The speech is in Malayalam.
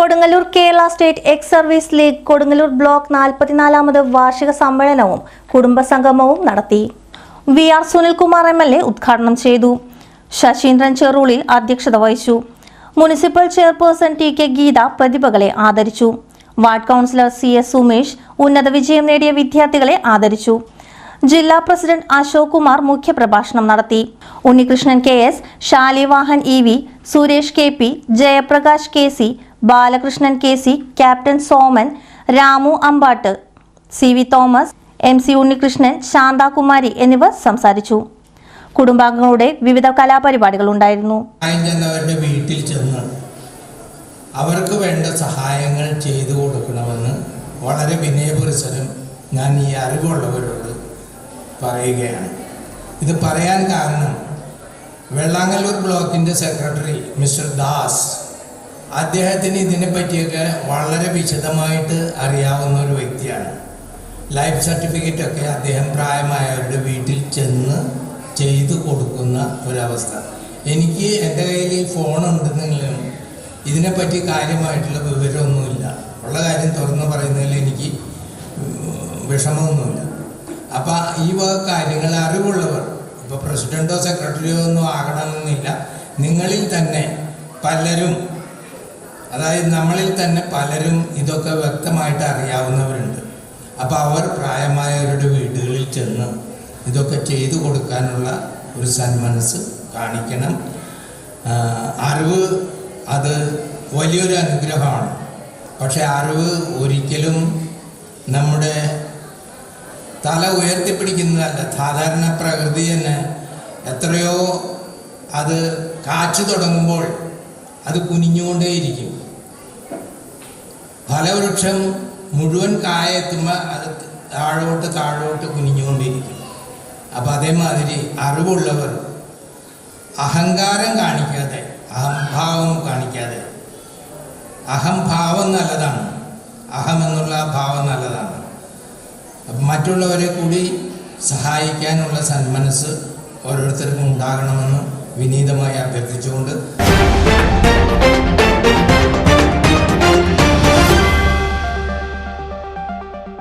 Kodungallur Kerala state ex service league Kodungallur block നാൽപ്പത്തിനാലാമത് വാർഷിക സമ്മേളനവും കുടുംബസംഗമവും നടത്തി. V R Sunilkumar M L A ഉദ്ഘാടനം ചെയ്തു. ശശീന്ദ്രൻ ചെറുളി അധ്യക്ഷത വഹിച്ചു. Municipal chairperson T K Geetha പ്രതിഭകളെ ആദരിച്ചു. Ward councillor C S Sumesh ഉന്നത വിജയം നേടിയ വിദ്യാർത്ഥികളെ ആദരിച്ചു. ജില്ലാ പ്രസിഡന്റ് അശോക് കുമാർ മുഖ്യപ്രഭാഷണം നടത്തി. Unnikrishnan K S Shalivahan E V Suresh K P Jayaprakash K C Balakrishnan K C captain Soman Ramu Ambatt C V Thomas M C Unnikrishnan Santhakumari എന്നിവർ സംസാരിച്ചു. കുടുംബാംഗങ്ങളുടെ വിവിധ കലാപരിപാടികൾ ഉണ്ടായിരുന്നു. വീട്ടിൽ ചെന്ന് അവർക്ക് വേണ്ട സഹായങ്ങൾ ചെയ്തു കൊടുക്കണമെന്ന് വളരെ വിനയപുരസരം ഞാൻ ഈ അറിവുള്ളവരോട് പറയുകയാണ്. ഇത് പറയാൻ കാരണം വെള്ളാങ്ങല്ലൂർ ബ്ലോക്കിന്റെ സെക്രട്ടറി മിസ്റ്റർ ദാസ് അദ്ദേഹത്തിന് ഇതിനെപ്പറ്റിയൊക്കെ വളരെ വിശദമായിട്ട് അറിയാവുന്ന ഒരു വ്യക്തിയാണ്. ലൈഫ് സർട്ടിഫിക്കറ്റ് ഒക്കെ അദ്ദേഹം പ്രായമായവരുടെ വീട്ടിൽ ചെന്ന് ചെയ്തു കൊടുക്കുന്ന ഒരവസ്ഥ. എനിക്ക് എന്റെ കയ്യിൽ ഈ ഫോൺ ഉണ്ടെന്നെങ്കിലും ഇതിനെപ്പറ്റി കാര്യമായിട്ടുള്ള വിവരമൊന്നുമില്ല. ഉള്ള കാര്യം തുറന്നു പറയുന്നതിൽ എനിക്ക് വിഷമമൊന്നുമില്ല. അപ്പം ഈ വക കാര്യങ്ങൾ അറിവുള്ളവർ ഇപ്പോൾ പ്രസിഡന്റോ സെക്രട്ടറിയോ ഒന്നും ആകണമെന്നില്ല. നിങ്ങളിൽ തന്നെ പലരും അതായത് നമ്മളിൽ തന്നെ പലരും ഇതൊക്കെ വ്യക്തമായിട്ട് അറിയാവുന്നവരുണ്ട്. അപ്പോൾ അവർ പ്രായമായവരുടെ വീടുകളിൽ ചെന്ന് ഇതൊക്കെ ചെയ്തു കൊടുക്കാനുള്ള ഒരു സന്മനസ് കാണിക്കണം. അറിവ് അത് വലിയൊരു അനുഗ്രഹമാണ്. പക്ഷെ അറിവ് ഒരിക്കലും നമ്മുടെ തല ഉയർത്തിപ്പിടിക്കുന്നതല്ല. സാധാരണ പ്രകൃതി തന്നെ എത്രയോ അത് കാച്ചു തുടങ്ങുമ്പോൾ അത് കുനിഞ്ഞുകൊണ്ടേയിരിക്കും. ഫലവൃക്ഷം മുഴുവൻ കായ എത്തുമ്പോൾ അത് താഴോട്ട് താഴോട്ട് കുനിഞ്ഞുകൊണ്ടിരിക്കും അപ്പം അതേമാതിരി അറിവുള്ളവർ അഹങ്കാരം കാണിക്കാതെ അഹംഭാവം കാണിക്കാതെ. അഹംഭാവം നല്ലതാണ്. അഹം എന്നുള്ള ഭാവം നല്ലതാണ്. മറ്റുള്ളവരെ കൂടി സഹായിക്കാനുള്ള സന്മനസ് ഓരോരുത്തർക്കും ഉണ്ടാകണമെന്ന് വിനീതമായി അഭ്യർത്ഥിച്ചുകൊണ്ട്